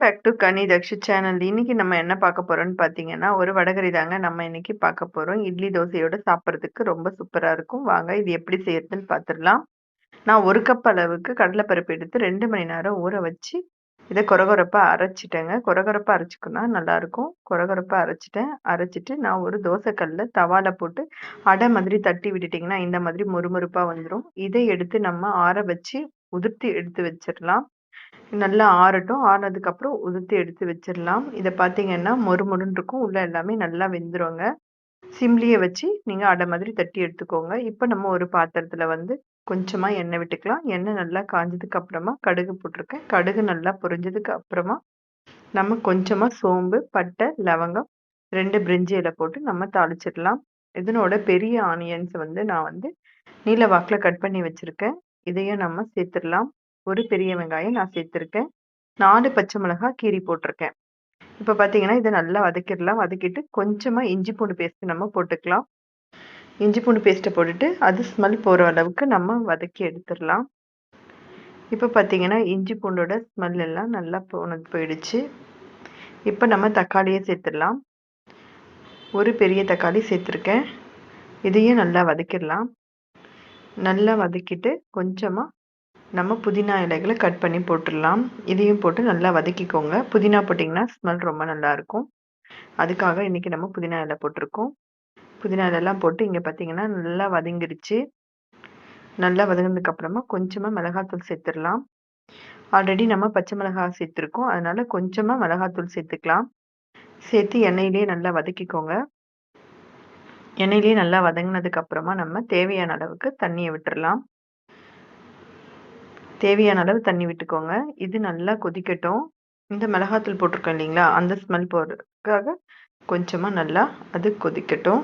Back two கனி Dakshi channel. இன்னைக்கு நம்ம என்ன பார்க்க போறோம்னு பார்த்தீங்கன்னா, ஒரு வடகரி தாங்க நம்ம இன்னைக்கு பார்க்க போறோம். இட்லி, தோசையோட சாப்பிட்றதுக்கு ரொம்ப சூப்பராக இருக்கும். வாங்க இது எப்படி செய்யறதுன்னு பார்த்துடலாம். நான் ஒரு கப் அளவுக்கு கடலைப்பருப்பு எடுத்து ரெண்டு மணி நேரம் ஊற வச்சு, இதை கொரகொரப்பா அரைச்சிட்டேங்க கொரகொரப்பா அரைச்சுக்குனா நல்லாயிருக்கும் கொரகொரப்பா அரைச்சிட்டேன் அரைச்சிட்டு நான் ஒரு தோசை தவால போட்டு அடை மாதிரி தட்டி விட்டுட்டிங்கன்னா இந்த மாதிரி மொறுமொறுப்பா வந்துடும் இதை எடுத்து நம்ம ஆற வச்சு, உதிர்த்தி எடுத்து வச்சிடலாம் நல்லா ஆறட்டும். ஆறுனதுக்கப்புறம் உதிர்த்து எடுத்து வச்சிடலாம் இதை பார்த்தீங்கன்னா, மொறு மொறுன்னு இருக்கும். உள்ள எல்லாமே நல்லா வெந்துருங்க. சிம்லியை வச்சு நீங்கள் அடை மாதிரி தட்டி எடுத்துக்கோங்க. இப்போ நம்ம ஒரு பாத்திரத்தில் வந்து கொஞ்சமாக எண்ணெய் விட்டுக்கலாம். எண்ணெய் நல்லா காஞ்சதுக்கு அப்புறமா கடுகு போட்டிருக்கேன் கடுகு நல்லா பொரிஞ்சதுக்கு அப்புறமா, நம்ம கொஞ்சமாக சோம்பு, பட்டை, லவங்கம், ரெண்டு பிரிஞ்சி இலை போட்டு நம்ம தாளிச்சிடலாம். இதனோட பெரிய ஆனியன்ஸ் வந்து நான் வந்து நீல வாக்கில் கட் பண்ணி வச்சிருக்கேன். இதையும் நம்ம சேர்த்துடலாம். ஒரு பெரிய வெங்காயம் நான் சேர்த்துருக்கேன். நாலு பச்சை மிளகாய் கீறி போட்டிருக்கேன் இப்போ பார்த்தீங்கன்னா, இதை நல்லா வதக்கிடலாம். வதக்கிட்டு கொஞ்சமாக இஞ்சி பூண்டு பேஸ்ட் நம்ம போட்டுக்கலாம். இஞ்சி பூண்டு பேஸ்ட்டை போட்டுட்டு, அது ஸ்மெல் போகிற அளவுக்கு நம்ம வதக்கி எடுத்துடலாம் இப்போ பார்த்தீங்கன்னா, இஞ்சி பூண்டோட ஸ்மெல் எல்லாம் நல்லா போனது போயிடுச்சு. இப்போ நம்ம தக்காளியை சேர்த்துடலாம். ஒரு பெரிய தக்காளி சேர்த்துருக்கேன். இதையும் நல்லா வதக்கிடலாம். நல்லா வதக்கிட்டு, கொஞ்சமாக நம்ம புதினா இலைகளை கட் பண்ணி போட்டுடலாம். இதையும் போட்டு நல்லா வதக்கிக்கோங்க. புதினா போட்டிங்கன்னா ஸ்மெல் ரொம்ப நல்லாருக்கும். அதுக்காக இன்னைக்கு நம்ம புதினா இலை போட்டிருக்கோம் புதினா இலைலாம் போட்டு இங்கே பார்த்தீங்கன்னா, நல்லா வதங்கிடுச்சு. நல்லா வதங்கினதுக்கப்புறமா அப்புறமா மிளகாத்தூள் சேர்த்துடலாம் ஆல்ரெடி நம்ம பச்சை மிளகாய் சேர்த்துருக்கோம். அதனால கொஞ்சமாக மிளகாத்தூள் சேர்த்துக்கலாம். சேர்த்து எண்ணெயிலேயே நல்லா வதக்கிக்கோங்க. எண்ணெயிலே நல்லா வதங்கினதுக்கப்புறமா நம்ம தேவையான அளவுக்கு தண்ணியை விட்டுடலாம் தேவையான அளவு தண்ணி விட்டுக்கோங்க. இது நல்லா கொதிக்கட்டும். இந்த மிளகாத்தூள் போட்டிருக்கோம் இல்லைங்களா? அந்த ஸ்மெல் போகிறதுக்காக கொஞ்சமாக நல்லா அது கொதிக்கட்டும்.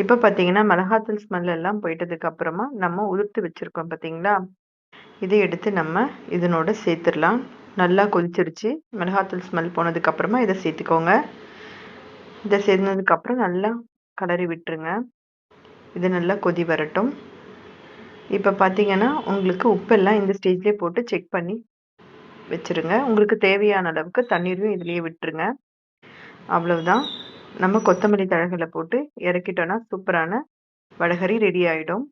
இப்போ பார்த்தீங்கன்னா, மிளகாத்தூள் ஸ்மெல் எல்லாம் போயிட்டதுக்கு அப்புறமா, நம்ம உதிர்த்து வச்சுருக்கோம் பார்த்தீங்களா? இதை எடுத்து நம்ம இதனோட சேர்த்துடலாம் நல்லா கொதிச்சிருச்சு. மிளகாத்தூள் ஸ்மெல் போனதுக்கப்புறமா இதை சேர்த்துக்கோங்க. இதை சேர்ந்ததுக்கப்புறம் நல்லா கலரி விட்டுருங்க. இது நல்லா கொதி வரட்டும். இப்போ பார்த்தீங்கன்னா, உங்களுக்கு உப்பெல்லாம் இந்த ஸ்டேஜ்லேயே போட்டு செக் பண்ணி வச்சுருங்க. உங்களுக்கு தேவையான அளவுக்கு தண்ணீரையும் இதுலேயே விட்டுருங்க. அவ்வளவுதான். நம்ம கொத்தமல்லி தழகளை போட்டு இறக்கிட்டோன்னா சூப்பரான வடகரி ரெடி ஆகிடும்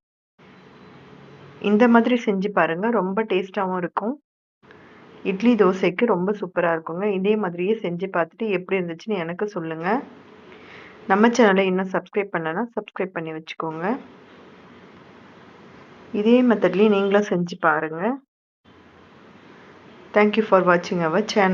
இந்த மாதிரி செஞ்சு பாருங்கள் ரொம்ப டேஸ்ட்டாகவும் இருக்கும். இட்லி, தோசைக்கு ரொம்ப சூப்பராக இருக்குங்க. இதே மாதிரியே செஞ்சு பார்த்துட்டு எப்படி இருந்துச்சுன்னு எனக்கு சொல்லுங்கள் நம்ம சேனலை இன்னும் சப்ஸ்கிரைப் பண்ணலன்னா சப்ஸ்கிரைப் பண்ணி வச்சுக்கோங்க. இதே மெத்தட்லேயும் நீங்களும் செஞ்சு பாருங்க. தேங்க் யூ ஃபார் வாட்சிங் அவர் சேனல்.